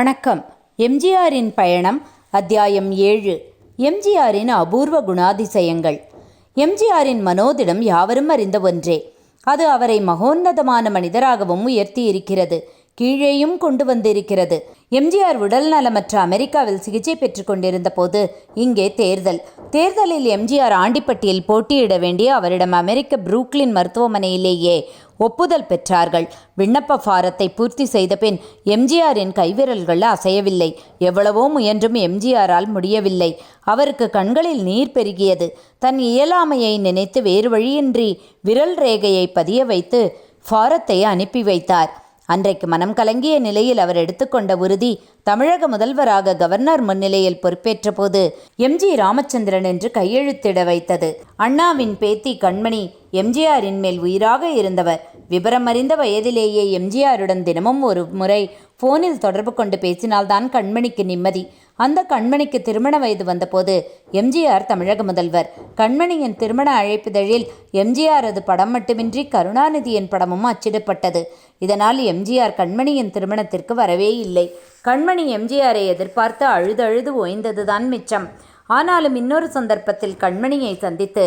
வணக்கம். எம்ஜிஆரின் பயணம் அத்தியாயம் ஏழு. எம்ஜிஆரின் அபூர்வ குணாதிசயங்கள். எம்ஜிஆரின் மனோதிடம் யாவரும் அறிந்த ஒன்றே. அது அவரை மகோன்னதமான மனிதராகவும் உயர்த்தி இருக்கிறது கீழேயும் கொண்டு வந்திருக்கிறது. எம்ஜிஆர் உடல் நலமற்ற அமெரிக்காவில் சிகிச்சை பெற்று கொண்டிருந்த போது இங்கே தேர்தல். தேர்தலில் எம்ஜிஆர் ஆண்டிப்பட்டியில் போட்டியிட வேண்டிய அவரிடம் அமெரிக்க புரூக்ளின் மருத்துவமனையிலேயே ஒப்புதல் பெற்றார்கள். விண்ணப்ப ஃபாரத்தை பூர்த்தி செய்த பின் எம்ஜிஆரின் கைவிரல்கள் அசையவில்லை. எவ்வளவோ முயன்றும் எம்ஜிஆரால் முடியவில்லை. அவருக்கு கண்களில் நீர் பெருகியது. தன் இயலாமையை நினைத்து வேறு வழியின்றி விரல் ரேகையை பதிய வைத்து ஃபாரத்தை அனுப்பி வைத்தார். அன்றைக்கு மனம் கலங்கிய நிலையில் அவர் எடுத்துக்கொண்ட உறுதி தமிழக முதல்வராக கவர்னர் முன்னிலையில் பொறுப்பேற்ற போது எம்ஜி ராமச்சந்திரன் என்று கையெழுத்திட வைத்தது. அண்ணாவின் பேத்தி கண்மணி எம்ஜிஆரின் மேல் உயிராக இருந்தவர். விபரம் அறிந்த வயதிலேயே எம்ஜிஆருடன் தினமும் ஒரு முறை போனில் தொடர்பு கொண்டு பேசினால்தான் கண்மணிக்கு நிம்மதி. அந்த கண்மணிக்கு திருமண வயது வந்தபோது எம்ஜிஆர் தமிழக முதல்வர். கண்மணியின் திருமண அழைப்பிதழில் எம்ஜிஆரது படம் மட்டுமின்றி கருணாநிதியின் படமும் அச்சிடப்பட்டது. இதனால் எம்ஜிஆர் கண்மணியின் திருமணத்திற்கு வரவே இல்லை. கண்மணி எம்ஜிஆரை எதிர்பார்த்து அழுது அழுது ஓய்ந்ததுதான் மிச்சம். ஆனாலும் இன்னொரு சந்தர்ப்பத்தில் கண்மணியை சந்தித்து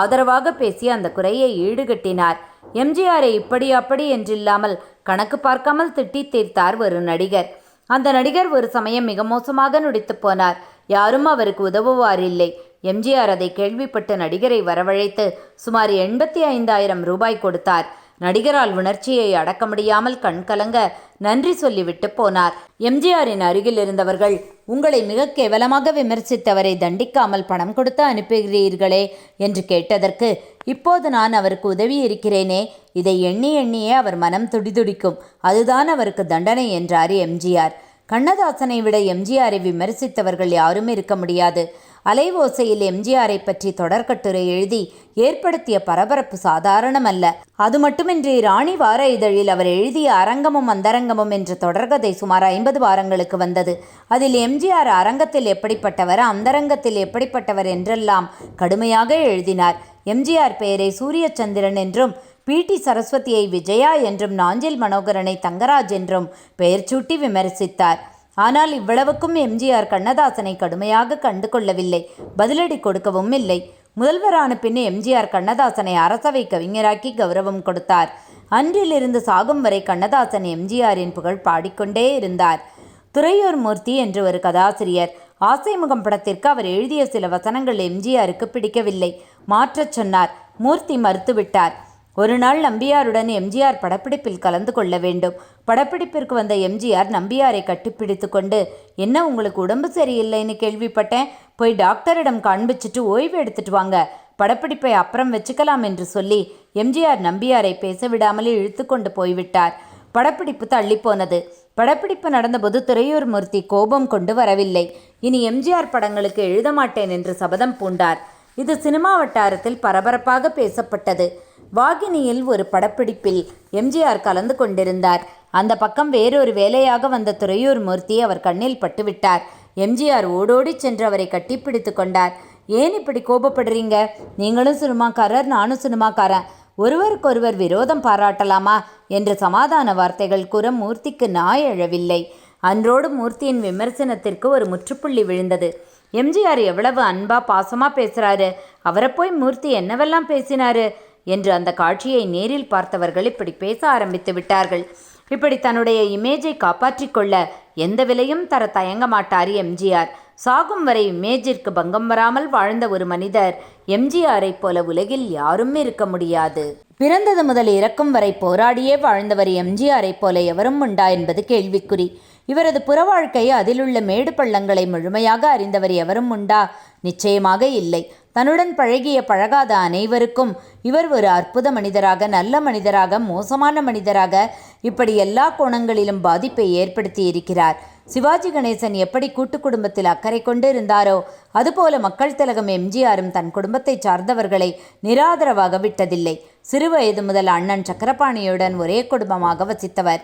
ஆதரவாக பேசி அந்த குறையை ஈடுகட்டினார். எம்ஜிஆரை இப்படி அப்படி என்றில்லாமல் கணக்கு பார்க்காமல் திட்டி தீர்த்தார் ஒரு நடிகர். அந்த நடிகர் ஒரு சமயம் மிக மோசமாக நுடித்து போனார். யாரும் அவருக்கு உதவுவாரில்லை எம்ஜிஆர் அதை கேள்விப்பட்டு நடிகரை வரவழைத்து சுமார் எண்பத்தி ஐந்தாயிரம் ரூபாய் கொடுத்தார். நடிகரால் உணர்ச்சியை அடக்க முடியாமல் கண்கலங்க நன்றி சொல்லிவிட்டு போனார். எம்ஜிஆரின் அருகில் இருந்தவர்கள் உங்களை மிக கேவலமாக விமர்சித்தவரை தண்டிக்காமல் பணம் கொடுத்து அனுப்புகிறீர்களே என்று கேட்டதற்கு இப்போது நான் அவருக்கு உதவி இருக்கிறேனே இதை எண்ணி எண்ணியே அவர் மனம் துடிதுடிக்கும். அதுதான் அவருக்கு தண்டனை என்றார் எம்ஜிஆர். கண்ணதாசனை விட எம்ஜிஆரை விமர்சித்தவர்கள் யாரும் இருக்க முடியாது. அலைவோசையில் எம்ஜிஆரை பற்றி தொடர்கட்டுரை எழுதி ஏற்படுத்திய பரபரப்பு சாதாரணமல்ல. அது மட்டுமின்றி ராணி வார இதழில் அவர் எழுதிய அரங்கமும் அந்தரங்கமும் என்ற தொடர்கதை சுமார் ஐம்பது வாரங்களுக்கு வந்தது. அதில் எம்ஜிஆர் அரங்கத்தில் எப்படிப்பட்டவர் அந்தரங்கத்தில் எப்படிப்பட்டவர் என்றெல்லாம் கடுமையாக எழுதினார். எம்ஜிஆர் பெயரை சூரியச்சந்திரன் என்றும் பிடி சரஸ்வதியை விஜயா என்றும் நாஞ்சில் மனோகரனை தங்கராஜ் என்றும் பெயர் சூட்டி விமர்சித்தார். ஆனால் இவ்வளவுக்கும் எம்ஜிஆர் கண்ணதாசனை கடுமையாக கண்டு கொள்ளவில்லை. பதிலடி கொடுக்கவும் இல்லை. முதல்வரான பின் எம்ஜிஆர் கண்ணதாசனை அரசவை கவிஞராக்கி கௌரவம் கொடுத்தார். அன்றிலிருந்து சாகும் வரை கண்ணதாசன் எம்ஜிஆரின் புகழ் பாடிக்கொண்டே இருந்தார். துறையூர் மூர்த்தி என்று ஒரு கதாசிரியர். ஆசைமுகம் படத்திற்கு அவர் எழுதிய சில வசனங்கள் எம்ஜிஆருக்கு பிடிக்கவில்லை. மாற்றச் சொன்னார். மூர்த்தி மறுத்துவிட்டார். ஒரு நாள் நம்பியாருடன் எம்ஜிஆர் படப்பிடிப்பில் கலந்து கொள்ள வேண்டும். படப்பிடிப்பிற்கு வந்த எம்ஜிஆர் நம்பியாரை கட்டிப்பிடித்து கொண்டு என்ன உங்களுக்கு உடம்பு சரியில்லைன்னு கேள்விப்பட்டேன். போய் டாக்டரிடம் காண்பிச்சிட்டு ஓய்வு எடுத்துட்டு வாங்க. படப்பிடிப்பை அப்புறம் வச்சுக்கலாம் என்று சொல்லி எம்ஜிஆர் நம்பியாரை பேச விடாமலே இழுத்து கொண்டு போய்விட்டார். படப்பிடிப்பு தள்ளிப்போனது படப்பிடிப்பு நடந்தபோது துறையூர் மூர்த்தி கோபம் கொண்டு வரவில்லை. இனி எம்ஜிஆர் படங்களுக்கு எழுத மாட்டேன் என்று சபதம் பூண்டார். இது சினிமா வட்டாரத்தில் பரபரப்பாக பேசப்பட்டது. வாகினியில் ஒரு படப்பிடிப்பில் எம்ஜிஆர் கலந்து கொண்டிருந்தார். அந்த பக்கம் வேறொரு வேலையாக வந்த துறையூர் மூர்த்தி அவர் கண்ணில் பட்டுவிட்டார். எம்ஜிஆர் ஓடோடி சென்று அவரை கட்டிப்பிடித்து கொண்டார். ஏன் இப்படி கோபப்படுறீங்க? நீங்களும் சினிமாக்காரர் நானும் சினிமாக்காரன். ஒருவருக்கொருவர் விரோதம் பாராட்டலாமா? என்று சமாதான வார்த்தைகள் கூற மூர்த்திக்கு நாய் எழவில்லை. அன்றோடு மூர்த்தியின் விமர்சனத்திற்கு ஒரு முற்றுப்புள்ளி விழுந்தது. எம்ஜிஆர் எவ்வளவு அன்பா பாசமா பேசுறாரு. அவரை போய் மூர்த்தி என்னவெல்லாம் பேசினாரு? என்று அந்த காட்சியை நேரில் பார்த்தவர்கள் இப்படி பேச ஆரம்பித்து விட்டார்கள். இப்படி தன்னுடைய இமேஜை காப்பாற்றிக் கொள்ள எந்த விலையும் தர தயங்க மாட்டார் எம்ஜிஆர். சாகும் வரை இமேஜிற்கு பங்கம் வராமல் வாழ்ந்த ஒரு மனிதர் எம்ஜிஆரை போல உலகில் யாரும் இருக்க முடியாது. பிறந்தது முதல் இறக்கும் வரை போராடியே வாழ்ந்தவர் எம்ஜிஆரை போல எவரும் உண்டா என்பது கேள்விக்குறி. இவரது புற வாழ்க்கையை அதிலுள்ள மேடு பள்ளங்களை முழுமையாக அறிந்தவர் எவரும் உண்டா? நிச்சயமாக இல்லை. தன்னுடன் பழகிய பழகாத அனைவருக்கும் இவர் ஒரு அற்புத மனிதராக நல்ல மனிதராக மோசமான மனிதராக இப்படி எல்லா கோணங்களிலும் பாதிப்பை ஏற்படுத்தி இருக்கிறார் சிவாஜி கணேசன் எப்படி கூட்டு குடும்பத்தில் அக்கறை கொண்டு இருந்தாரோ அதுபோல மக்கள் திலகம் எம்ஜிஆரும் தன் குடும்பத்தை சார்ந்தவர்களை நிராதரவாக விட்டதில்லை. சிறுவயது முதல் அண்ணன் சக்கரபாணியுடன் ஒரே குடும்பமாக வசித்தவர்.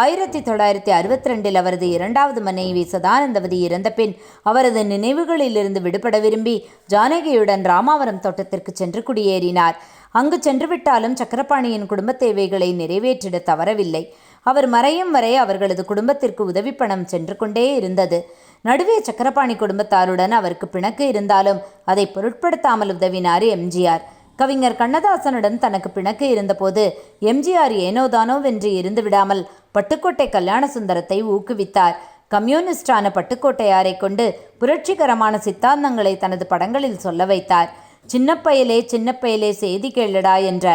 ஆயிரத்தி தொள்ளாயிரத்தி அறுபத்தி ரெண்டில் அவரது இரண்டாவது மனைவி சதானந்தவதி இறந்த பின் அவரது நினைவுகளிலிருந்து விடுபட விரும்பி ஜானகியுடன் ராமாவரம் தோட்டத்திற்கு சென்று குடியேறினார். அங்கு சென்றுவிட்டாலும் சக்கரபாணியின் குடும்ப தேவைகளை நிறைவேற்றிட தவறவில்லை. அவர் மறையும் வரை அவர்களது குடும்பத்திற்கு உதவி பணம் சென்று கொண்டே இருந்தது. நடுவே சக்கரபாணி குடும்பத்தாருடன் அவருக்கு பிணக்கு இருந்தாலும் அதை பொருட்படுத்தாமல் உதவினார் எம்ஜிஆர் கவிஞர் கண்ணதாசனுடன் தனக்கு பிணக்கு இருந்தபோது எம்ஜிஆர் ஏனோதானோ வென்று இருந்து விடாமல் பட்டுக்கோட்டை கல்யாண சுந்தரத்தை ஊக்குவித்தார். கம்யூனிஸ்டான பட்டுக்கோட்டையாரை கொண்டு புரட்சிகரமான சித்தாந்தங்களை தனது படங்களில் சொல்ல வைத்தார். சின்னப்பயலே சின்னப்பயலே செய்தி கேளடா என்ற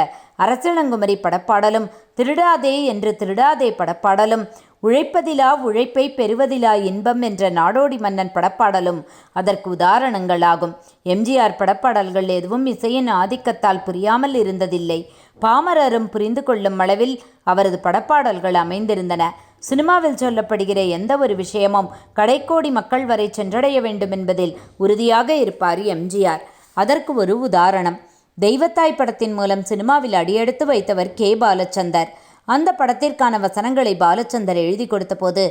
அரசிளங்குமரி படப்பாடலும் திருடாதே என்று திருடாதே படப்பாடலும் உழைப்பதிலா உழைப்பை பெறுவதிலா இன்பம் என்ற நாடோடி மன்னன் படப்பாடலும் அதற்கு உதாரணங்களாகும். எம்ஜிஆர் படப்பாடல்கள் எதுவும் இசையின் ஆதிக்கத்தால் புரியாமல் இருந்ததில்லை. பாமரரும் புரிந்து கொள்ளும் அளவில் அவரது படப்பாடல்கள் அமைந்திருந்தன. சினிமாவில் சொல்லப்படுகிற எந்த ஒரு விஷயமும் கடைக்கோடி மக்கள் வரை சென்றடைய வேண்டும் என்பதில் உறுதியாக இருப்பார் எம்ஜிஆர் அதற்கு ஒரு உதாரணம். தெய்வத்தாய் படத்தின் மூலம் சினிமாவில் அடியெடுத்து வைத்தவர் கே. பாலச்சந்தர். அந்த படத்திற்கான வசனங்களை பாலச்சந்தர் எழுதி கொடுத்தபோது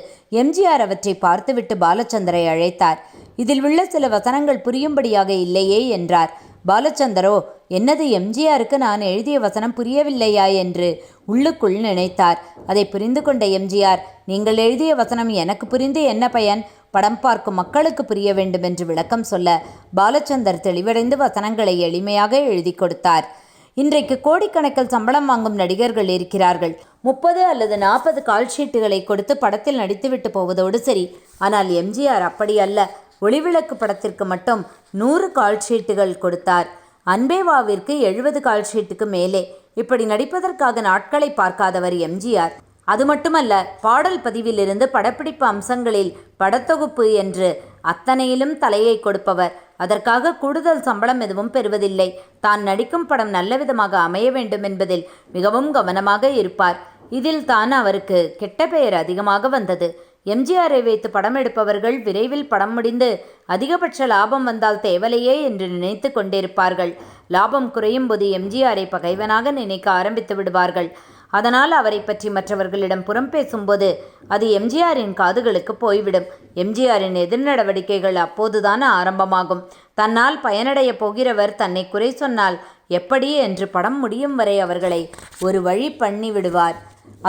எம்ஜிஆர் அவற்றை பார்த்துவிட்டு பாலச்சந்தரை அழைத்தார். இதில் உள்ள சில வசனங்கள் புரியும்படியாக இல்லையே என்றார். பாலச்சந்தரோ என்னது எம்ஜிஆருக்கு நான் எழுதிய வசனம் புரியவில்லையா? என்று உள்ளுக்குள் நினைத்தார். அதை புரிந்து கொண்ட எம்ஜிஆர் நீங்கள் எழுதிய வசனம் எனக்கு புரிந்து என்ன பயன்? படம் பார்க்கும் மக்களுக்கு புரிய வேண்டும் என்று விளக்கம் சொல்ல பாலச்சந்தர் தெளிவடைந்து வசனங்களை எளிமையாக எழுதி கொடுத்தார். இன்றைக்கு கோடிக்கணக்கில் சம்பளம் வாங்கும் நடிகர்கள் இருக்கிறார்கள். முப்பது அல்லது நாற்பது கால்ஷீட்டுகளை கொடுத்து படத்தில் நடித்துவிட்டு போவதோடு சரி. ஆனால் எம்ஜிஆர் அப்படி அல்ல. ஒளிவிளக்கு படத்திற்கு மட்டும் நூறு கால்ஷீட்டுகள் கொடுத்தார். அன்பேவாவிற்கு எழுபது கால்ஷீட்டுக்கு மேலே. இப்படி நடிப்பதற்காக நாட்களை பார்க்காதவர் எம்ஜிஆர். அது மட்டுமல்ல பாடல் பதிவிலிருந்து படப்பிடிப்பு அம்சங்களில் படத்தொகுப்பு என்று அத்தனையிலும் தலையை கொடுப்பவர். அதற்காக கூடுதல் சம்பளம் எதுவும் பெறுவதில்லை. தான் நடிக்கும் படம் நல்ல விதமாக அமைய வேண்டும் என்பதில் மிகவும் கவனமாக இருப்பார். இதில் தான் அவருக்கு கெட்ட பெயர் அதிகமாக வந்தது. எம்ஜிஆரை வைத்து படம் எடுப்பவர்கள் விரைவில் படம் முடிந்து அதிகபட்ச லாபம் வந்தால் தேவலையே என்று நினைத்து கொண்டிருப்பார்கள். லாபம் குறையும் போது எம்ஜிஆரை பகைவனாக நினைக்க ஆரம்பித்து விடுவார்கள். அதனால் அவரை பற்றி மற்றவர்களிடம் புறம் பேசும்போது அது எம்ஜிஆரின் காதுகளுக்கு போய்விடும். எம்ஜிஆரின் எதிர் நடவடிக்கைகள் அப்போதுதான் ஆரம்பமாகும். தன்னால் பயனடைய போகிறவர் தன்னை குறை சொன்னால் எப்படி என்று படம் முடியும் வரை அவர்களை ஒரு வழி பண்ணி விடுவார்.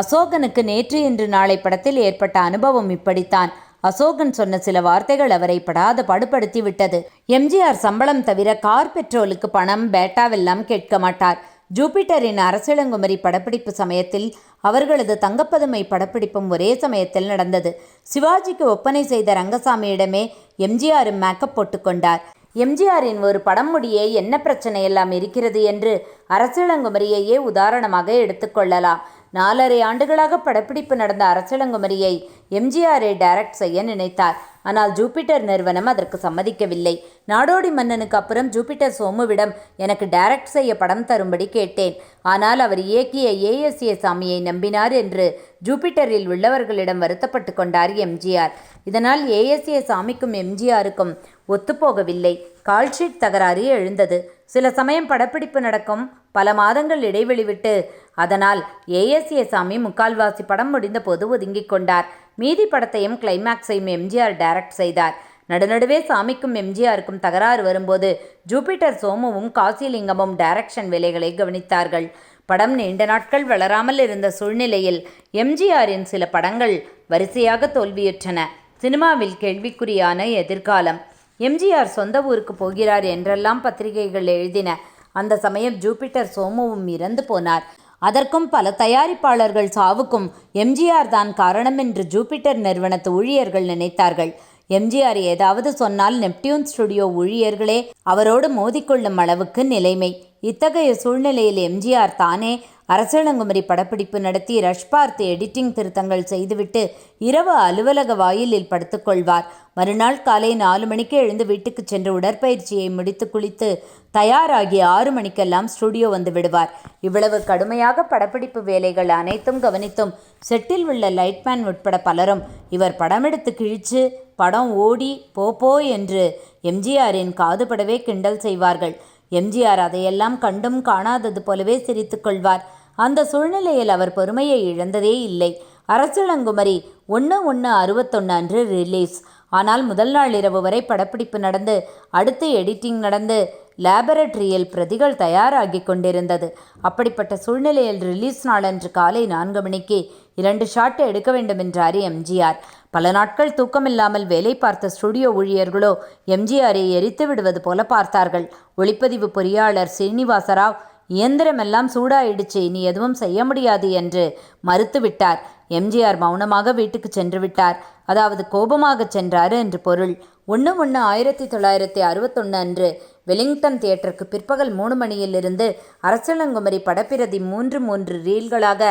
அசோகனுக்கு நேற்று இன்று நாளை படத்தில் ஏற்பட்ட அனுபவம் இப்படித்தான். அசோகன் சொன்ன சில வார்த்தைகள் அவரை படாத பாடுபடுத்தி விட்டது. எம்ஜிஆர் சம்பளம் தவிர கார் பெட்ரோலுக்கு பணம் பேட்டாவெல்லாம் கேட்க மாட்டார். ஜூபிட்டரின் அரசிளங்குமரி படப்பிடிப்பு சமயத்தில் அவர்களது தங்கப்பதுமை படப்பிடிப்பும் ஒரே சமயத்தில் நடந்தது. சிவாஜிக்கு ஒப்பனை செய்த ரங்கசாமியிடமே எம்ஜிஆரும் மேக்கப் போட்டுக்கொண்டார் எம்ஜிஆரின் ஒரு படம் முடியே என்ன பிரச்சனை எல்லாம் இருக்கிறது என்று அரசிளங்குமரியையே உதாரணமாக எடுத்துக்கொள்ளலாம் நாலரை ஆண்டுகளாக படப்பிடிப்பு நடந்த அரசிளங்குமரியை எம்ஜிஆரை டைரக்ட் செய்ய நினைத்தார். ஆனால் ஜூபிட்டர் நிறுவனம் அதற்கு சம்மதிக்கவில்லை. நாடோடி மன்னனுக்கு அப்புறம் ஜூபிட்டர் சோமுவிடம் எனக்கு டைரக்ட் செய்ய படம் தரும்படி கேட்டேன். ஆனால் அவர் இயக்கிய ஏஎஸ்ஏ சாமியை நம்பினார் என்று ஜூபிட்டரில் உள்ளவர்களிடம் வருத்தப்பட்டு கொண்டார் எம்ஜிஆர். இதனால் ஏஎஸ்ஏ சாமிக்கும் எம்ஜிஆருக்கும் ஒத்துப்போகவில்லை. கால்ஷீட் தகராறு எழுந்தது. சில சமயம் படப்பிடிப்பு நடக்கும். பல மாதங்கள் இடைவெளி விட்டு அதனால் ஏஎஸ்ஏ சாமி முக்கால்வாசி படம் முடிந்தபோது ஒதுங்கிக் கொண்டார். மீதி படத்தையும் கிளைமேக்ஸையும் எம்ஜிஆர் டைரக்ட் செய்தார். நடுநடுவே சாமிக்கும் எம்ஜிஆருக்கும் தகராறு வரும்போது ஜூபிட்டர் சோமுவும் காசிலிங்கமும் டைரக்ஷன் வேலைகளை கவனித்தார்கள். படம் நீண்ட நாட்கள் வளராமல் இருந்த சூழ்நிலையில் எம்ஜிஆரின் சில படங்கள் வரிசையாக தோல்வியுற்றன. சினிமாவில் கேள்விக்குறியான எதிர்காலம். எம்ஜிஆர் சொந்த ஊருக்கு போகிறார் என்றெல்லாம் பத்திரிகைகள் எழுதின. அந்த சமயம் ஜூபிட்டர் சோமுவும் இறந்து போனார். அதற்கும் பல தயாரிப்பாளர்கள் சாவுக்கும் எம்ஜிஆர் தான் காரணம் என்று ஜூபிட்டர் நிறுவனத்து ஊழியர்கள் நினைத்தார்கள். எம்ஜிஆர் ஏதாவது சொன்னால் நெப்டியூன் ஸ்டுடியோ ஊழியர்களே அவரோடு மோதிக்கொள்ளும் அளவுக்கு நிலைமை. இத்தகைய சூழ்நிலையில் எம்ஜிஆர் தானே அரசலங்குமரி படப்பிடிப்பு நடத்தி ரஷ் பார்த்து எடிட்டிங் திருத்தங்கள் செய்துவிட்டு இரவு அலுவலக வாயிலில் படுத்துக்கொள்வார். மறுநாள் காலை நாலு மணிக்கு எழுந்து வீட்டுக்கு சென்று உடற்பயிற்சியை முடித்து குளித்து தயாராகி ஆறு மணிக்கெல்லாம் ஸ்டுடியோ வந்து விடுவார். இவ்வளவு கடுமையாக படப்பிடிப்பு வேலைகள் அனைத்தும் கவனித்தும் செட்டில் உள்ள லைட்மேன் உட்பட பலரும் இவர் படமெடுத்து கிழிச்சு படம் ஓடி போ போ என்று எம்ஜிஆரின் காதுபடவே கிண்டல் செய்வார்கள். எம்ஜிஆர் அதையெல்லாம் கண்டும் காணாதது போலவே சிரித்துக்கொள்வார் அந்த சூழ்நிலையில் அவர் பொறுமையை இழந்ததே இல்லை. அரசலங்குமரி ஒன்று ஒன்று அறுபத்தொன்று அன்று ரிலீஸ் ஆனால் முதல் நாள் இரவு வரை படப்பிடிப்பு நடந்து அடுத்து எடிட்டிங் நடந்து லேபரட்டரியில் பிரதிகள் தயாராகி கொண்டிருந்தது. அப்படிப்பட்ட சூழ்நிலையில் ரிலீஸ் நாளன்று காலை நான்கு மணிக்கு இரண்டு ஷாட் எடுக்க வேண்டும் என்றார் எம்ஜிஆர். பல நாட்கள் தூக்கமில்லாமல் வேலை பார்த்த ஸ்டுடியோ ஊழியர்களோ எம்ஜிஆரை எரித்து விடுவது போல பார்த்தார்கள். ஒளிப்பதிவு பொறியாளர் ஸ்ரீனிவாசராவ் இயந்திரமெல்லாம் சூடாயிடுச்சு நீ எதுவும் செய்ய முடியாது என்று மறுத்துவிட்டார். எம்ஜிஆர் மௌனமாக வீட்டுக்கு சென்று விட்டார். அதாவது கோபமாக சென்றார் என்று பொருள். ஒன்று ஒன்று ஆயிரத்தி தொள்ளாயிரத்தி அறுபத்தொன்று அன்று வெலிங்டன் தியேட்டருக்கு பிற்பகல் மூணு மணியிலிருந்து அரசலங்குமரி படப்பிரதி மூன்று மூன்று ரீல்களாக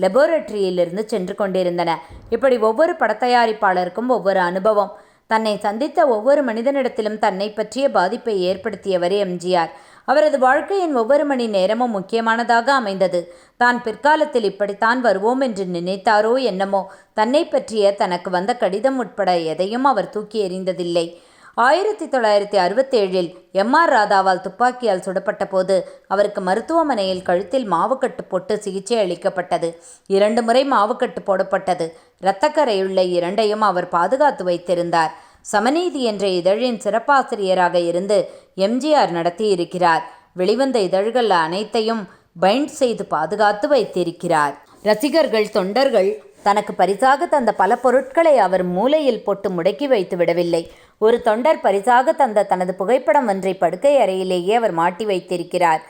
லெபோரட்டரியிலிருந்து சென்று கொண்டிருந்தன. இப்படி ஒவ்வொரு படத்தயாரிப்பாளருக்கும் ஒவ்வொரு அனுபவம். தன்னை சந்தித்த ஒவ்வொரு மனிதனிடத்திலும் தன்னை பற்றிய பாதிப்பை ஏற்படுத்தியவர் எம்ஜிஆர். அவரது வாழ்க்கையின் ஒவ்வொரு மணி நேரமும் முக்கியமானதாக அமைந்தது. தான் பிற்காலத்தில் இப்படித்தான் வருவோம் என்று நினைத்தாரோ என்னமோ தன்னை பற்றிய தனக்கு வந்த கடிதம் உட்பட எதையும் அவர் தூக்கி எறிந்ததில்லை. ஆயிரத்தி தொள்ளாயிரத்தி அறுபத்தேழில் எம் ஆர் ராதாவால் துப்பாக்கியால் சுடப்பட்ட போது அவருக்கு மருத்துவமனையில் கழுத்தில் மாவுக்கட்டு போட்டு சிகிச்சை அளிக்கப்பட்டது. இரண்டு முறை மாவுக்கட்டு போடப்பட்டது. இரத்தக்கரையுள்ள இரண்டையும் அவர் பாதுகாத்து வைத்திருந்தார். சமநீதி என்ற இதழின் சிறப்பாசிரியராக இருந்து எம்ஜிஆர் நடத்தியிருக்கிறார். வெளிவந்த இதழ்கள் அனைத்தையும் பைண்ட் செய்து பாதுகாத்து வைத்திருக்கிறார். ரசிகர்கள் தொண்டர்கள் தனக்கு பரிசாக தந்த பல பொருட்களை அவர் மூலையில் போட்டு முடக்கி வைத்து விடவில்லை. ஒரு தொண்டர் பரிசாக தந்த தனது புகைப்படம் ஒன்றை படுக்கை அறையிலேயே அவர் மாட்டி வைத்திருக்கிறார்.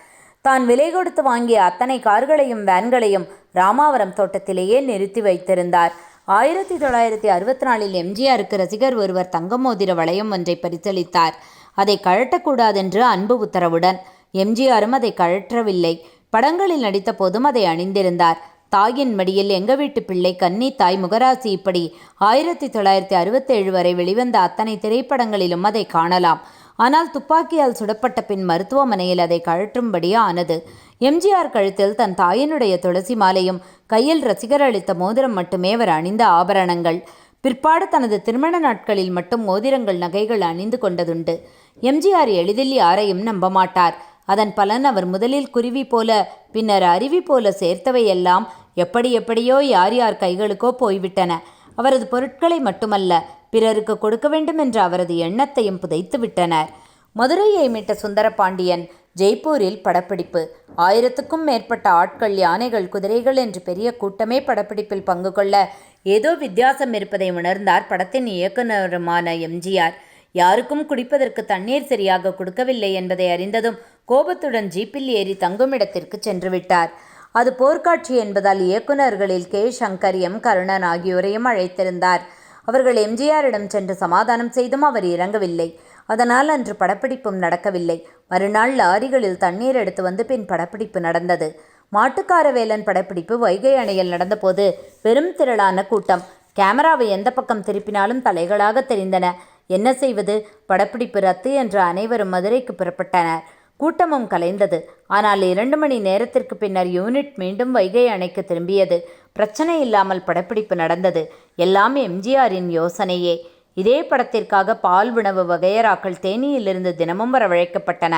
தான் விலை கொடுத்து வாங்கிய அத்தனை கார்களையும் வேன்களையும் ராமாவரம் தோட்டத்திலேயே நிறுத்தி வைத்திருந்தார். ஆயிரத்தி தொள்ளாயிரத்தி அறுபத்தி நாலில் எம்ஜிஆருக்கு ரசிகர் ஒருவர் தங்கமோதிர வளையம் ஒன்றை பரிசளித்தார். அதை கழட்டக்கூடாதென்று அன்பு உத்தரவுடன் எம்ஜிஆரும் அதை கழற்றவில்லை. படங்களில் நடித்த போதும் அதை அணிந்திருந்தார். தாயின் மடியில் எங்க வீட்டு பிள்ளை கன்னி தாய் முகராசி இப்படி ஆயிரத்தி தொள்ளாயிரத்தி அறுபத்தேழு வரை வெளிவந்த அத்தனை திரைப்படங்களிலும் அதை காணலாம். ஆனால் துப்பாக்கியால் சுடப்பட்ட பின் மருத்துவமனையில் அதை கழற்றும்படியே ஆனது? எம்ஜிஆர் கழுத்தில் தன் தாயினுடைய துளசி மாலையும் கையில் ரசிகர் அளித்த மோதிரம் மட்டுமே அவர் அணிந்த ஆபரணங்கள். பிற்பாடு தனது திருமண நாட்களில் மட்டும் மோதிரங்கள் நகைகள் அணிந்து கொண்டதுண்டு. எம்ஜிஆர் எளிதில் யாரையும் நம்ப மாட்டார். அதன் பலன் அவர் முதலில் குருவி போல பின்னர் அருவி போல சேர்த்தவையெல்லாம் எப்படி எப்படியோ யார் யார் கைகளுக்கோ போய்விட்டன. அவரது பொருட்களை மட்டுமல்ல பிறருக்கு கொடுக்க வேண்டும் என்ற அவரது எண்ணத்தையும் புதைத்து விட்டனர். மதுரையை மீட்ட சுந்தரபாண்டியன் ஜெய்ப்பூரில் படப்பிடிப்பு. ஆயிரத்துக்கும் மேற்பட்ட ஆட்கள் யானைகள் குதிரைகள் என்று பெரிய கூட்டமே படப்பிடிப்பில் பங்கு கொள்ள ஏதோ வித்தியாசம் இருப்பதை உணர்ந்தார் படத்தின் இயக்குனருமான எம்ஜிஆர் யாருக்கும் குடிப்பதற்கு தண்ணீர் சரியாக கொடுக்கவில்லை என்பதை அறிந்ததும் கோபத்துடன் ஜீப்பில் ஏறி தங்குமிடத்திற்கு சென்றுவிட்டார். அது போர்க்காட்சி என்பதால் இயக்குநர்களில் கே. சங்கர் எம் கருணன் ஆகியோரையும் அழைத்திருந்தார். அவர்கள் எம்ஜிஆரிடம் சென்று சமாதானம் செய்தும் அவர் இறங்கவில்லை. அதனால் அன்று படப்பிடிப்பும் நடக்கவில்லை. மறுநாள் லாரிகளில் தண்ணீர் எடுத்து வந்து பின் படப்பிடிப்பு நடந்தது. மாட்டுக்காரவேலன் படப்பிடிப்பு வைகை அணையில் நடந்தபோது பெரும் திரளான கூட்டம். கேமராவை எந்த பக்கம் திருப்பினாலும் தலைகளாக தெரிந்தன. என்ன செய்வது? படப்பிடிப்பு ரத்து என்று அனைவரும் மதுரைக்கு புறப்பட்டனர். கூட்டமும் கலைந்தது. ஆனால் இரண்டு மணி நேரத்திற்கு பின்னர் யூனிட் மீண்டும் வைகை அணைக்கு திரும்பியது. பிரச்சனை இல்லாமல் படப்பிடிப்பு நடந்தது. எல்லாம் எம்ஜிஆரின் யோசனையே. இதே படத்திற்காக பால் உணவு வகையராக்கள் தேனியிலிருந்து தினமும் வரவழைக்கப்பட்டன.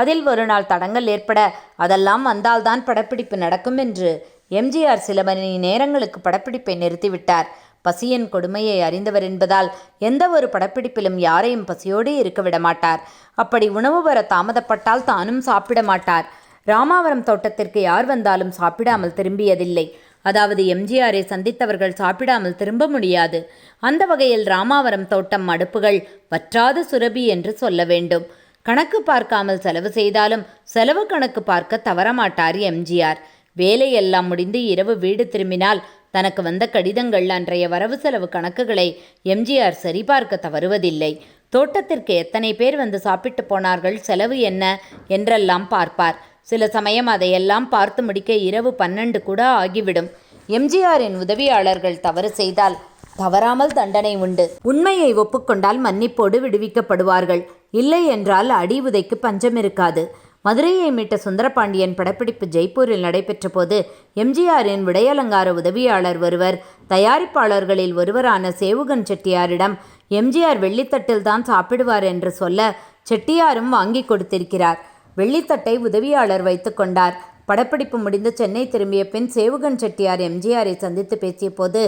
அதில் ஒரு நாள் தடங்கள் ஏற்பட அதெல்லாம் வந்தால்தான் படப்பிடிப்பு நடக்கும் என்று எம்ஜிஆர் சில மணி நேரங்களுக்கு படப்பிடிப்பை நிறுத்திவிட்டார். பசியின் கொடுமையை அறிந்தவர் என்பதால் எந்த ஒரு படப்பிடிப்பிலும் யாரையும் பசியோடு இருக்க விட மாட்டார் அப்படி உணவு வர தாமதப்பட்டால் தானும் சாப்பிட மாட்டார். ராமாவரம் தோட்டத்திற்கு யார் வந்தாலும் சாப்பிடாமல் திரும்பியதில்லை. அதாவது எம்ஜிஆரை சந்தித்தவர்கள் சாப்பிடாமல் திரும்ப முடியாது. அந்த வகையில் ராமாவரம் தோட்டம் அடுப்புகள் வற்றாத சுரபி என்று சொல்ல வேண்டும். கணக்கு பார்க்காமல் செலவு செய்தாலும் செலவு கணக்கு பார்க்க தவறமாட்டார் எம்ஜிஆர். வேலையெல்லாம் முடிந்து இரவு வீடு திரும்பினால் தனக்கு வந்த கடிதங்கள் அன்றைய வரவு செலவு கணக்குகளை எம்ஜிஆர் சரிபார்க்க தவறுவதில்லை. தோட்டத்திற்கு எத்தனை பேர் வந்து சாப்பிட்டு போனார்கள் செலவு என்ன என்றெல்லாம் பார்ப்பார். சில சமயம் அதையெல்லாம் பார்த்து முடிக்க இரவு பன்னெண்டு கூட ஆகிவிடும். எம்ஜிஆரின் உதவியாளர்கள் தவறு செய்தால் தவறாமல் தண்டனை உண்டு. உண்மையை ஒப்புக்கொண்டால் மன்னிப்போடு விடுவிக்கப்படுவார்கள். இல்லை என்றால் அடி உதைக்கு பஞ்சம் இருக்காது. மதுரையை மீட்ட சுந்தரபாண்டியன் படப்பிடிப்பு ஜெய்ப்பூரில் நடைபெற்ற போது எம்ஜிஆரின் விடையலங்கார உதவியாளர் ஒருவர் தயாரிப்பாளர்களில் ஒருவரான சேவுகன் செட்டியாரிடம் எம்ஜிஆர் வெள்ளித்தட்டில் தான் சாப்பிடுவார் என்று சொல்ல செட்டியாரும் வாங்கி கொடுத்திருக்கிறார். வெள்ளித்தட்டை உதவியாளர் வைத்து கொண்டார். படப்பிடிப்பு முடிந்து சென்னை திரும்பிய பின் சேவுகன் செட்டியார் எம்ஜிஆரை சந்தித்து பேசிய போது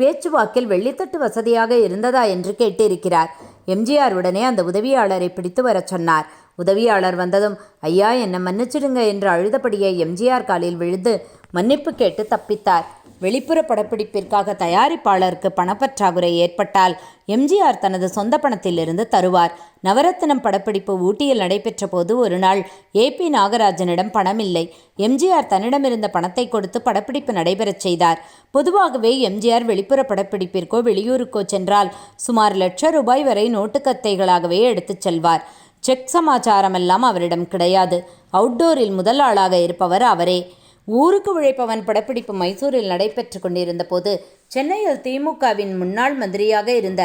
பேச்சுவாக்கில் வெள்ளித்தட்டு வசதியாக இருந்ததா என்று கேட்டிருக்கிறார். எம்ஜிஆர் உடனே அந்த உதவியாளரை பிடித்து வரச் சொன்னார். உதவியாளர் வந்ததும் ஐயா என்னை மன்னிச்சிடுங்க என்று அழுதபடியே எம்ஜிஆர் காலில் விழுந்து மன்னிப்பு கேட்டு தப்பித்தார். வெளிப்புற படப்பிடிப்பிற்காக தயாரிப்பாளருக்கு பணப்பற்றாக்குறை ஏற்பட்டால் எம்ஜிஆர் தனது சொந்த பணத்திலிருந்து தருவார். நவரத்னம் படப்பிடிப்பு ஊட்டியில் நடைபெற்ற போது ஒரு நாள் ஏ பி நாகராஜனிடம் பணமில்லை. எம்ஜிஆர் தன்னிடமிருந்த பணத்தை கொடுத்து படப்பிடிப்பு நடைபெறச் செய்தார். பொதுவாகவே எம்ஜிஆர் வெளிப்புற படப்பிடிப்பிற்கோ வெளியூருக்கோ சென்றால் சுமார் லட்ச ரூபாய் வரை நோட்டுக்கத்தைகளாகவே எடுத்துச் செல்வார். செக் சமாச்சாரமெல்லாம் அவரிடம் கிடையாது. அவுட்டோரில் முதல் ஆளாக இருப்பவர் அவரே. ஊருக்கு உழைப்பவன் படப்பிடிப்பு மைசூரில் நடைபெற்று கொண்டிருந்த போது சென்னையில் திமுகவின் முன்னாள் மந்திரியாக இருந்த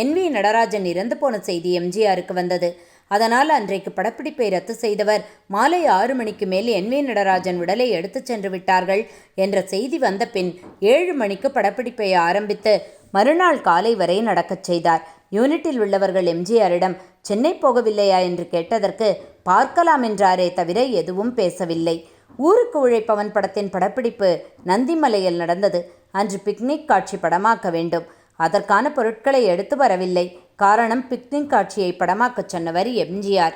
என் வி நடராஜன் இறந்து போன செய்தி எம்ஜிஆருக்கு வந்தது. அதனால் அன்றைக்கு படப்பிடிப்பை ரத்து செய்தவர் மாலை ஆறு மணிக்கு மேல் என் வி நடராஜன் உடலை எடுத்துச் சென்று விட்டார்கள் என்ற செய்தி வந்த பின் ஏழு மணிக்கு படப்பிடிப்பை ஆரம்பித்து மறுநாள் காலை வரை நடக்கச் செய்தார். யூனிட்டில் உள்ளவர்கள் எம்ஜிஆரிடம் சென்னை போகவில்லையா? என்று கேட்டதற்கு பார்க்கலாம் என்றாரே தவிர எதுவும் பேசவில்லை. ஊருக்கு உழைப்பவன் படத்தின் படப்பிடிப்பு நந்திமலையில் நடந்தது. அன்று பிக்னிக் காட்சி படமாக்க வேண்டும். அதற்கான பொருட்களை எடுத்து வரவில்லை. காரணம் பிக்னிக் காட்சியை படமாக்கச் சொன்னவர் எம்ஜிஆர்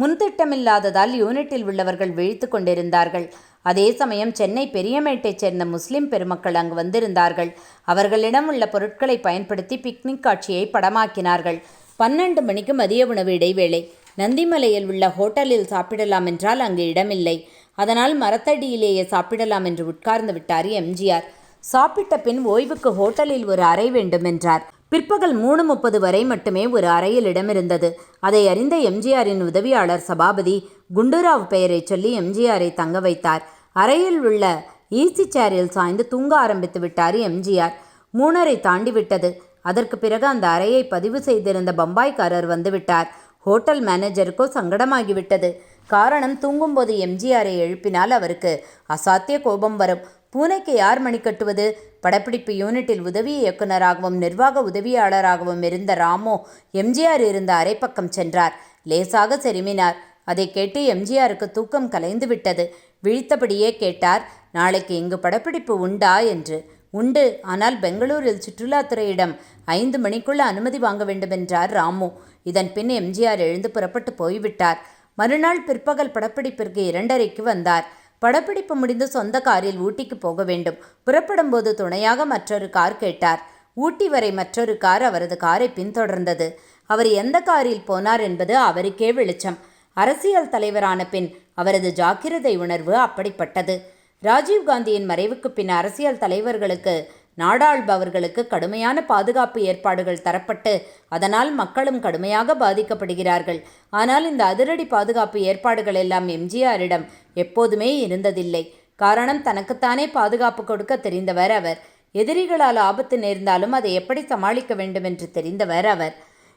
முன்திட்டமில்லாததால் யூனிட்டில் உள்ளவர்கள் விழித்து கொண்டிருந்தார்கள். அதே சமயம் சென்னை பெரியமேட்டைச் சேர்ந்த முஸ்லிம் பெருமக்கள் அங்கு வந்திருந்தார்கள். அவர்களிடம் உள்ள பொருட்களை பயன்படுத்தி பிக்னிக் காட்சியை படமாக்கினார்கள். பன்னெண்டு மணிக்கு மதிய உணவு இடைவேளை. நந்திமலையில் உள்ள ஹோட்டலில் சாப்பிடலாம் என்றால் அங்கு இடமில்லை. அதனால் மரத்தடியிலேயே சாப்பிடலாம் என்று உட்கார்ந்து விட்டார் எம்ஜிஆர் சாப்பிட்ட பின் ஓய்வுக்கு ஹோட்டலில் ஒரு அறை வேண்டும் என்றார். பிற்பகல் மூணு முப்பது வரை மட்டுமே ஒரு அறையில் இடமிருந்தது. அதை அறிந்த எம்ஜிஆரின் உதவியாளர் சபாபதி குண்டுராவ் பெயரை சொல்லி எம்ஜிஆரை தங்க வைத்தார். அறையில் உள்ள ஈசி சேரில் சாய்ந்து தூங்க ஆரம்பித்து விட்டார் எம்ஜிஆர். மூணரை தாண்டி விட்டது. அதற்கு பிறகு அந்த அறையை பதிவு செய்திருந்த பம்பாய்க்காரர் வந்துவிட்டார் ஹோட்டல் மேனேஜருக்கோ சங்கடமாகிவிட்டது காரணம் தூங்கும்போது எம்ஜிஆரை எழுப்பினால் அவருக்கு அசாத்திய கோபம் வரும். பூனைக்கு யார் மணி கட்டுவது படப்பிடிப்பு யூனிட்டில் உதவி இயக்குநராகவும் நிர்வாக உதவியாளராகவும் இருந்த ராமு எம்ஜிஆர் இருந்த அரைப்பக்கம் சென்றார். லேசாக செருமினார். அதை கேட்டு எம்ஜிஆருக்கு தூக்கம் கலைந்து விட்டது. விழித்தபடியே கேட்டார் நாளைக்கு இங்கு படப்பிடிப்பு உண்டா? என்று. உண்டு. ஆனால் பெங்களூரில் சுற்றுலாத்துறையிடம் ஐந்து மணிக்குள்ள அனுமதி வாங்க வேண்டுமென்றார் ராமு. இதன் பின் எம்ஜிஆர் எழுந்து புறப்பட்டு போய்விட்டார். மறுநாள் பிற்பகல் படப்பிடிப்பிற்கு இரண்டரைக்கு வந்தார். படப்பிடிப்பு முடிந்து சொந்த காரில் ஊட்டிக்கு போக வேண்டும். புறப்படும்போது துணையாக மற்றொரு கார் கேட்டார். ஊட்டி வரை மற்றொரு கார் அவரது காரை பின்தொடர்ந்தது. அவர் எந்த காரில் போனார் என்பது அவருக்கே வெளிச்சம். அரசியல் தலைவரான பின் அவரது ஜாக்கிரதை உணர்வு அப்படிப்பட்டது. ராஜீவ்காந்தியின் மறைவுக்கு பின் அரசியல் தலைவர்களுக்கு நாடாள்பவர்களுக்கு கடுமையான பாதுகாப்பு ஏற்பாடுகள் தரப்பட்டு அதனால் மக்களும் கடுமையாக பாதிக்கப்படுகிறார்கள். ஆனால் இந்த அதிரடி பாதுகாப்பு ஏற்பாடுகள் எல்லாம் எம்ஜிஆரிடம் எப்போதுமே இருந்ததில்லை. காரணம் தனக்குத்தானே பாதுகாப்பு கொடுக்க தெரிந்தவர் அவர். எதிரிகளால் ஆபத்து நேர்ந்தாலும் அதை எப்படி சமாளிக்க வேண்டும் என்று தெரிந்தவர் அவர்.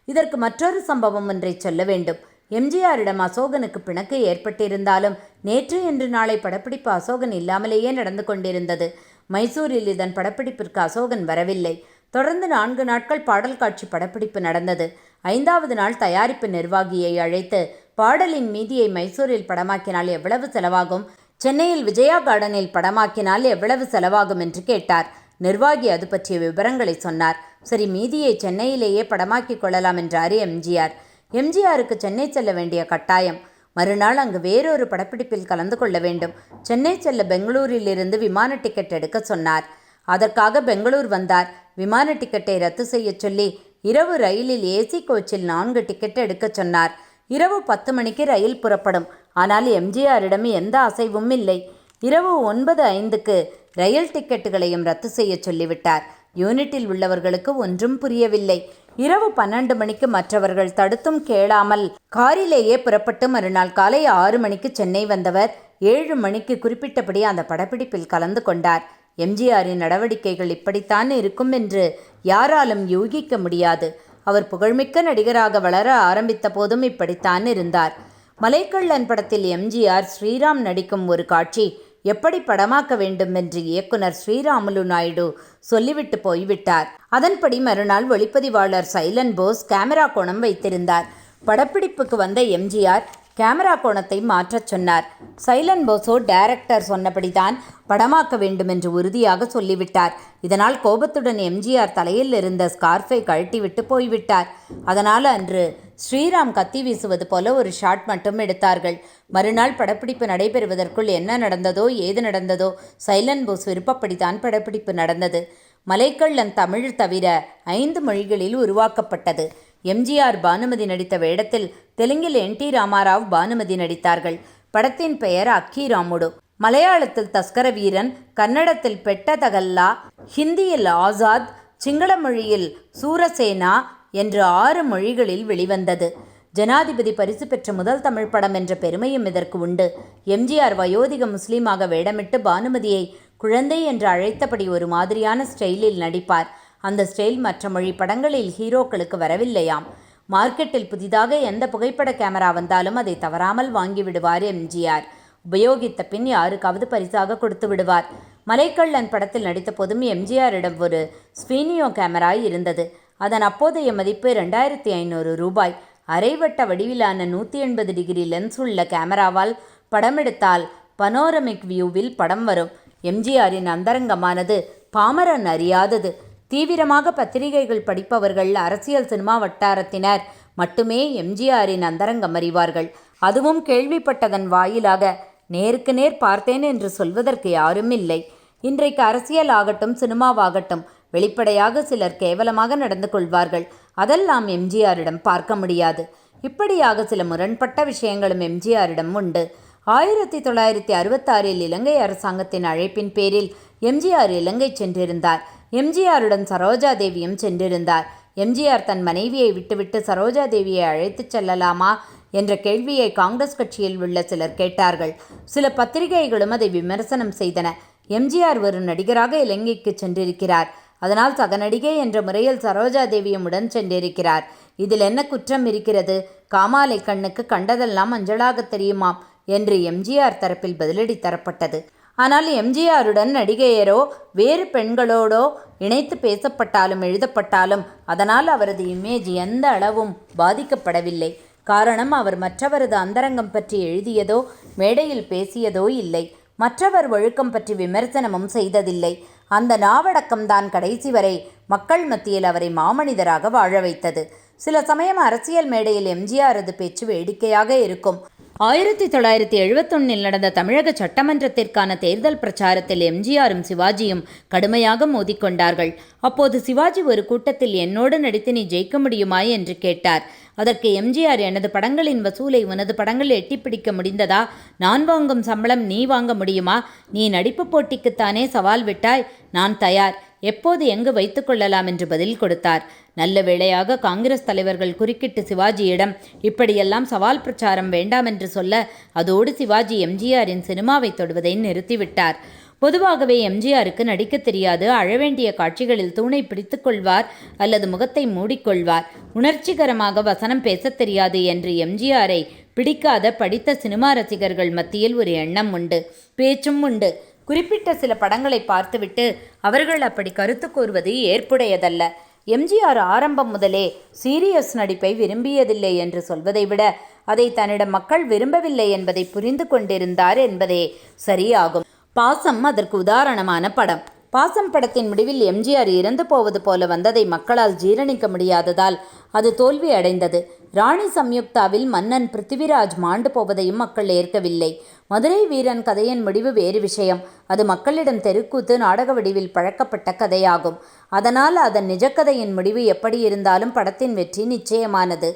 இதற்கு மற்றொரு சம்பவம் ஒன்றை சொல்ல வேண்டும். எம்ஜிஆரிடம் அசோகனுக்கு பிணக்கு ஏற்பட்டிருந்தாலும் நேற்று என்று நாளை படப்பிடிப்பு அசோகன் இல்லாமலேயே நடந்து கொண்டிருந்தது. மைசூரில் இதன் படப்பிடிப்பிற்கு அசோகன் வரவில்லை. தொடர்ந்து நான்கு நாட்கள் பாடல் காட்சி படப்பிடிப்பு நடந்தது. ஐந்தாவது நாள் தயாரிப்பு நிர்வாகியை அழைத்து பாடலின் மீதியை மைசூரில் படமாக்கினால் எவ்வளவு செலவாகும்? சென்னையில் விஜயா கார்டனில் படமாக்கினால் எவ்வளவு செலவாகும் என்று கேட்டார். நிர்வாகி அது பற்றிய விவரங்களை சொன்னார். சரி மீதியை சென்னையிலேயே படமாக்கிக் கொள்ளலாம் என்றார் எம்ஜிஆர். எம்ஜிஆருக்கு சென்னை செல்ல வேண்டிய கட்டாயம். மறுநாள் அங்கு வேறொரு படப்பிடிப்பில் கலந்து கொள்ள வேண்டும். சென்னை செல்ல பெங்களூரிலிருந்து விமான டிக்கெட் எடுக்க சொன்னார். அதற்காக பெங்களூர் வந்தார். விமான டிக்கெட்டை ரத்து செய்யச் சொல்லி இரவு ரயிலில் ஏசி கோச்சில் நான்கு டிக்கெட் எடுக்க சொன்னார். இரவு பத்து மணிக்கு ரயில் புறப்படும். ஆனால் எம்ஜிஆரிடம் எந்த அசைவும் இல்லை. இரவு ஒன்பது ஐந்துக்கு ரயில் டிக்கெட்டுகளையும் ரத்து செய்ய சொல்லிவிட்டார். யூனிட்டில் உள்ளவர்களுக்கு ஒன்றும் புரியவில்லை. இரவு பன்னெண்டு மணிக்கு மற்றவர்கள் தடுத்தும் கேளாமல் காரிலேயே புறப்பட்டு மறுநாள் காலை ஆறு மணிக்கு சென்னை வந்தவர் ஏழு மணிக்கு குறிப்பிட்டபடி அந்த படப்பிடிப்பில் கலந்து கொண்டார். எம்ஜிஆரின் நடவடிக்கைகள் இப்படித்தான் இருக்கும் என்று யாராலும் யூகிக்க முடியாது. அவர் புகழ்மிக்க நடிகராக வளர ஆரம்பித்த போதும் இப்படித்தான் இருந்தார். மலைக்கள்ளன் படத்தில் எம்ஜிஆர் ஸ்ரீராம் நடிக்கும் ஒரு காட்சி எப்படி படமாக்க வேண்டும் என்று இயக்குனர் ஸ்ரீராமுலு நாயுடு சொல்லிவிட்டு போய்விட்டார். அதன்படி மறுநாள் ஒளிப்பதிவாளர் சைலன் போஸ் கேமரா கோணம் வைத்திருந்தார். படப்பிடிப்புக்கு வந்த எம்ஜிஆர் கேமரா கோணத்தை மாற்றச் சொன்னார். சைலன் போஸோ டைரக்டர் சொன்னபடிதான் படமாக்க வேண்டும் என்று உறுதியாக சொல்லிவிட்டார். இதனால் கோபத்துடன் எம்ஜிஆர் தலையில் இருந்த ஸ்கார்ஃபை கழட்டிவிட்டு போய்விட்டார். அதனால் அன்று ஸ்ரீராம் கத்தி வீசுவது போல ஒரு ஷாட் மட்டும் எடுத்தார்கள். மறுநாள் படப்பிடிப்பு நடைபெறுவதற்குள் என்ன நடந்ததோ ஏது நடந்ததோ சைலன் போஸ் விருப்பப்படித்தான் படப்பிடிப்பு நடந்தது. மலைக்கள்ளன் தமிழ் தவிர ஐந்து மொழிகளில் உருவாக்கப்பட்டது. எம்ஜிஆர் பானுமதி நடித்த வேடத்தில் தெலுங்கில் என் டி ராமாராவ் பானுமதி நடித்தார்கள். படத்தின் பெயர் அக்கி ராமுடு. மலையாளத்தில் தஸ்கர வீரன் கன்னடத்தில் பெட்ட தகல்லா ஹிந்தியில் ஆசாத் சிங்கள மொழியில் சூரசேனா என்று ஆறு மொழிகளில் வெளிவந்தது. ஜனாதிபதி பரிசு பெற்ற முதல் தமிழ் படம் என்ற பெருமையும் இதற்கு உண்டு. எம்ஜிஆர் வயோதிக முஸ்லீமாக வேடமிட்டு பானுமதியை குழந்தை என்று அழைத்தபடி ஒரு மாதிரியான ஸ்டைலில் நடிப்பார். அந்த ஸ்டைல் மற்ற மொழி படங்களில் ஹீரோக்களுக்கு வரவில்லையாம். மார்க்கெட்டில் புதிதாக எந்த புகைப்பட கேமரா வந்தாலும் அதை தவறாமல் வாங்கிவிடுவார் எம்ஜிஆர் உபயோகித்த பின் யாருக்காவது பரிசாக கொடுத்து விடுவார். மலைக்கள்ளன் படத்தில் நடித்த போதும் எம்ஜிஆரிடம் ஒரு ஸ்பீனியோ கேமரா இருந்தது. அதன் அப்போதைய மதிப்பு ரெண்டாயிரத்தி ஐநூறு ரூபாய். அரைவட்ட வடிவிலான நூற்றி எண்பது டிகிரி லென்ஸ் உள்ள கேமராவால் படமெடுத்தால் பனோரமிக் வியூவில் படம் வரும். எம்ஜிஆரின் அந்தரங்கமானது பாமரன் அறியாதது. தீவிரமாக பத்திரிகைகள் படிப்பவர்கள் அரசியல் சினிமா வட்டாரத்தினர் மட்டுமே எம்ஜிஆரின் அந்தரங்கம் அறிவார்கள். அதுவும் கேள்விப்பட்டதன் வாயிலாக நேருக்கு நேர் பார்த்தேன் என்று சொல்வதற்கு யாரும் இல்லை இன்றைக்கு அரசியல் ஆகட்டும் சினிமாவாகட்டும் வெளிப்படையாக சிலர் கேவலமாக நடந்து கொள்வார்கள். அதெல்லாம் எம்ஜிஆரிடம் பார்க்க முடியாது. இப்படியாக சில முரண்பட்ட விஷயங்களும் எம்ஜிஆரிடம் உண்டு. ஆயிரத்தி தொள்ளாயிரத்தி அறுபத்தாறில் இலங்கை அரசாங்கத்தின் அழைப்பின் பேரில் எம்ஜிஆர் இலங்கை சென்றிருந்தார். எம்ஜிஆருடன் சரோஜா தேவியும் சென்றிருந்தார். எம்ஜிஆர் தன் மனைவியை விட்டுவிட்டு சரோஜா தேவியை அழைத்துச் செல்லலாமா என்ற கேள்வியை காங்கிரஸ் கட்சியில் உள்ள சிலர் கேட்டார்கள். சில பத்திரிகைகளும் அதை விமர்சனம் செய்தன. எம்ஜிஆர் ஒரு நடிகராக இலங்கைக்கு சென்றிருக்கிறார். அதனால் சகநடிகை என்ற முறையில் சரோஜா தேவியும் சென்றிருக்கிறார். இதில் என்ன குற்றம் இருக்கிறது? காமாலை கண்ணுக்கு கண்டதெல்லாம் அஞ்சலாக தெரியுமாம் என்று எம்ஜிஆர் தரப்பில் பதிலடி தரப்பட்டது. ஆனால் எம்ஜிஆருடன் நடிகையரோ வேறு பெண்களோடோ இணைத்து பேசப்பட்டாலும் எழுதப்பட்டாலும் அதனால் அவரது இமேஜ் எந்த அளவும் பாதிக்கப்படவில்லை. காரணம் அவர் மற்றவரது அந்தரங்கம் பற்றி எழுதியதோ மேடையில் பேசியதோ இல்லை. மற்றவர் ஒழுக்கம் பற்றி விமர்சனமும் செய்ததில்லை. அந்த நாவடக்கம்தான் கடைசி வரை மக்கள் மத்தியில் அவரை மாமனிதராக வாழ வைத்தது. சில சமயம் அரசியல் மேடையில் எம்ஜிஆரது பேச்சு வேடிக்கையாக இருக்கும். ஆயிரத்தி தொள்ளாயிரத்தி எழுபத்தொன்னில் நடந்த தமிழக சட்டமன்றத்திற்கான தேர்தல் பிரச்சாரத்தில் எம்ஜிஆரும் சிவாஜியும் கடுமையாக மோதிக்கொண்டார்கள். அப்போது சிவாஜி ஒரு கூட்டத்தில் என்னோடு நடித்து நீ ஜெயிக்க முடியுமா? என்று கேட்டார். அதற்கு எம்ஜிஆர் எனது படங்களின் வசூலை உனது படங்கள் எட்டிப்பிடிக்க முடிந்ததா? நான் வாங்கும் சம்பளம் நீ வாங்க முடியுமா? நீ நடிப்பு போட்டிக்குத்தானே சவால் விட்டாய்? நான் தயார். எப்போது எங்கு வைத்து கொள்ளலாம் என்று பதில் கொடுத்தார். நல்ல வேளையாக காங்கிரஸ் தலைவர்கள் குறுக்கிட்டு சிவாஜியிடம் இப்படியெல்லாம் சவால் பிரச்சாரம் வேண்டாம் என்று சொல்ல அதோடு சிவாஜி எம்ஜிஆரின் சினிமாவை தொடுவதை நிறுத்திவிட்டார். பொதுவாகவே எம்ஜிஆருக்கு நடிக்க தெரியாது. அழவேண்டிய காட்சிகளில் தூணை பிடித்துக்கொள்வார் அல்லது முகத்தை மூடிக்கொள்வார். உணர்ச்சிகரமாக வசனம் பேசத் தெரியாது என்று எம்ஜிஆரை பிடிக்காத படித்த சினிமா ரசிகர்கள் மத்தியில் ஒரு எண்ணம் உண்டு. பேச்சும் உண்டு. குறிப்பிட்ட சில படங்களை பார்த்துவிட்டு அவர்கள் அப்படி கருத்து கூறுவது ஏற்புடையதல்ல. எம்ஜிஆர் ஆரம்பம் முதலே சீரியஸ் நடிப்பை விரும்பியதில்லை என்று சொல்வதை விட அதை தன்னிடம் மக்கள் விரும்பவில்லை என்பதை புரிந்து கொண்டிருந்தார் என்பதே சரியாகும். பாசம் அதற்கு உதாரணமான படம். பாசம் படத்தின் முடிவில் எம்ஜிஆர் இறந்து போவது போல வந்ததை மக்களால் ஜீரணிக்க முடியாததால் அது தோல்வி அடைந்தது. ராணி சம்யுக்தாவில் மன்னன் பிருத்திவிராஜ் மாண்டு போவதையும் மக்கள் ஏற்கவில்லை. மதுரை வீரன் கதையின் முடிவு வேறு விஷயம். அது மக்களிடம் தெருக்கூத்து நாடக வடிவில் பழக்கப்பட்ட கதையாகும். அதனால் அதன் நிஜக்கதையின் முடிவு எப்படி இருந்தாலும் படத்தின் வெற்றி நிச்சயமானது.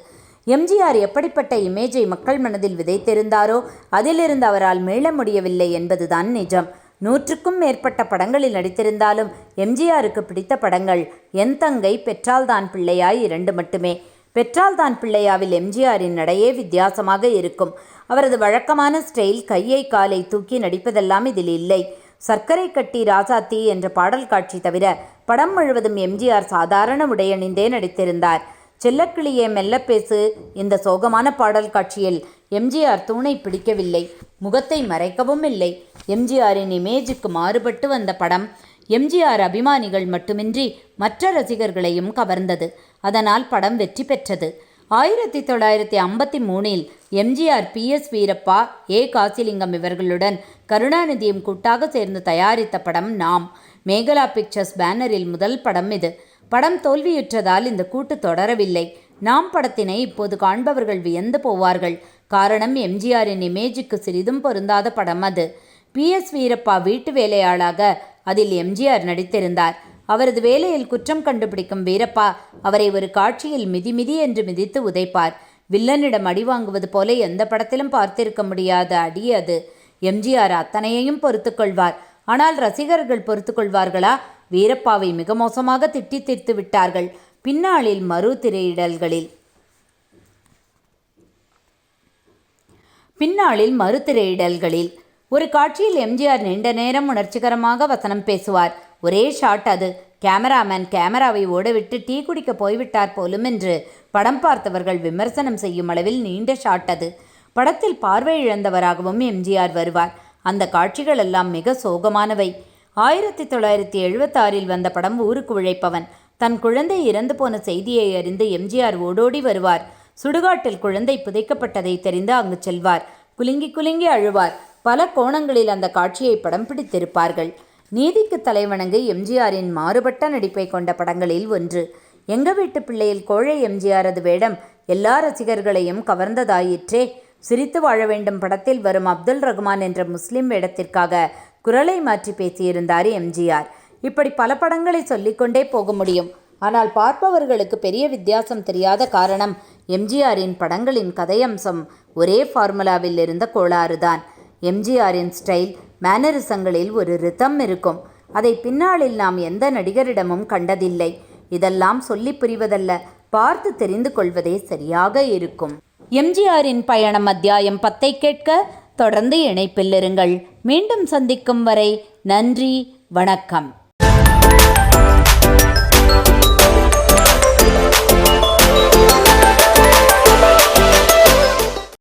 எம்ஜிஆர் எப்படிப்பட்ட இமேஜை மக்கள் மனதில் விதைத்திருந்தாரோ அதிலிருந்து அவரால் மீள முடியவில்லை என்பதுதான் நிஜம். நூற்றுக்கும் மேற்பட்ட படங்களில் நடித்திருந்தாலும் எம்ஜிஆருக்கு பிடித்த படங்கள் என் தங்கை பெற்றால்தான் பிள்ளையாய் இரண்டு மட்டுமே. பெற்றால்தான் பிள்ளையாவில் எம்ஜிஆரின் நடையே வித்தியாசமாக இருக்கும். அவரது வழக்கமான ஸ்டைல் கையை காலை தூக்கி நடிப்பதெல்லாம் இதில் இல்லை. சர்க்கரை கட்டி ராசாத்தி என்ற பாடல் காட்சி தவிர படம் முழுவதும் எம்ஜிஆர் சாதாரண உடையணிந்தே நடித்திருந்தார். செல்லக்கிளியே மெல்ல பேசு இந்த சோகமான பாடல் காட்சியில் எம்ஜிஆர் தூணை பிடிக்கவில்லை முகத்தை மறைக்கவும் இல்லை. எம்ஜிஆரின் இமேஜுக்கு மாறுபட்டு வந்த படம் எம்ஜிஆர் அபிமானிகள் மட்டுமின்றி மற்ற ரசிகர்களையும் கவர்ந்தது. அதனால் படம் வெற்றி பெற்றது. ஆயிரத்தி தொள்ளாயிரத்தி ஐம்பத்தி மூணில் MGR P. S. Veerappa A. Kasilingam இவர்களுடன் கருணாநிதியும் கூட்டாக சேர்ந்து தயாரித்த படம் நாம். மேகலா பிக்சர்ஸ் பேனரில் முதல் படம் இது. படம் தோல்வியுற்றதால் இந்த கூட்டு தொடரவில்லை. நாம் படத்தினை இப்போது காண்பவர்கள் வியந்து போவார்கள். காரணம் எம்ஜிஆரின் இமேஜுக்கு சிறிதும் பொருந்தாத படம் அது. பி. எஸ். வீரப்பா வீட்டு வேலையாளாக அதில் எம்ஜிஆர் நடித்திருந்தார். அவரது வேலையில் குற்றம் கண்டுபிடிக்கும் வீரப்பா அவரை ஒரு காட்சியில் மிதி மிதி என்று மிதித்து உதைப்பார். வில்லனிடம் அடி வாங்குவது போல எந்த படத்திலும் பார்த்திருக்க முடியாத அடி அது. எம்ஜிஆர் அத்தனையையும் பொறுத்துக்கொள்வார் ஆனால் ரசிகர்கள் பொறுத்துக்கொள்வார்களா வீரப்பாவை மிக மோசமாக திட்டி தீர்த்து விட்டார்கள். பின்னாளில் மறு திரையிடல்களில். பின்னாளில் மறுதிரையிடல்களில் ஒரு காட்சியில் எம்ஜிஆர் நீண்ட நேரம் உணர்ச்சிகரமாக வசனம் பேசுவார். ஒரே ஷாட் அது. கேமராமேன் கேமராவை ஓடவிட்டு டீ குடிக்க போய்விட்டார் போலும் என்று படம் பார்த்தவர்கள் விமர்சனம் செய்யும் அளவில் நீண்ட ஷாட் அது. படத்தில் பார்வை இழந்தவராகவும் எம்ஜிஆர் வருவார். அந்த காட்சிகளெல்லாம் மிக சோகமானவை. ஆயிரத்தி தொள்ளாயிரத்தி எழுபத்தாறில் வந்த படம் ஊருக்கு உழைப்பவன். தன் குழந்தை இறந்து போன செய்தியை அறிந்து எம்ஜிஆர் ஓடோடி வருவார். சுடுகாட்டில் குழந்தை புதைக்கப்பட்டதை தெரிந்து அங்கு செல்வார். குலுங்கி குலுங்கி அழுவார். பல கோணங்களில் அந்த காட்சியை படம் பிடித்திருப்பார்கள். நீதிக்கு தலைவணங்கு எம்ஜிஆரின் மாறுபட்ட நடிப்பை கொண்ட படங்களில் ஒன்று. எங்க வீட்டு பிள்ளையில் கோழை எம்ஜிஆரது வேடம் எல்லா ரசிகர்களையும் கவர்ந்ததாயிற்றே. சிரித்து வாழ வேண்டும் படத்தில் வரும் அப்துல் ரகுமான் என்ற முஸ்லிம் வேடத்திற்காக குரலை மாற்றி பேசியிருந்தார் எம்ஜிஆர். இப்படி பல படங்களை சொல்லிக்கொண்டே போக முடியும். ஆனால் பார்ப்பவர்களுக்கு பெரிய வித்தியாசம் தெரியாத காரணம் எம்ஜிஆரின் படங்களின் கதையம்சம். ஒரே ஃபார்முலாவில் இருந்த கோளாறுதான். எம்ஜிஆரின் ஸ்டைல் மேனரிசங்களில் ஒரு ரிதம் இருக்கும். அதை பின்னாளில் நாம் எந்த நடிகரிடமும் கண்டதில்லை. இதெல்லாம் சொல்லி புரிவதல்ல. பார்த்து தெரிந்து கொள்வதே சரியாக இருக்கும். எம்ஜிஆரின் பயணம் அத்தியாயம் பத்தை கேட்க தொடர்ந்து இணைப்பில் இருங்கள். மீண்டும் சந்திக்கும் வரை நன்றி வணக்கம்.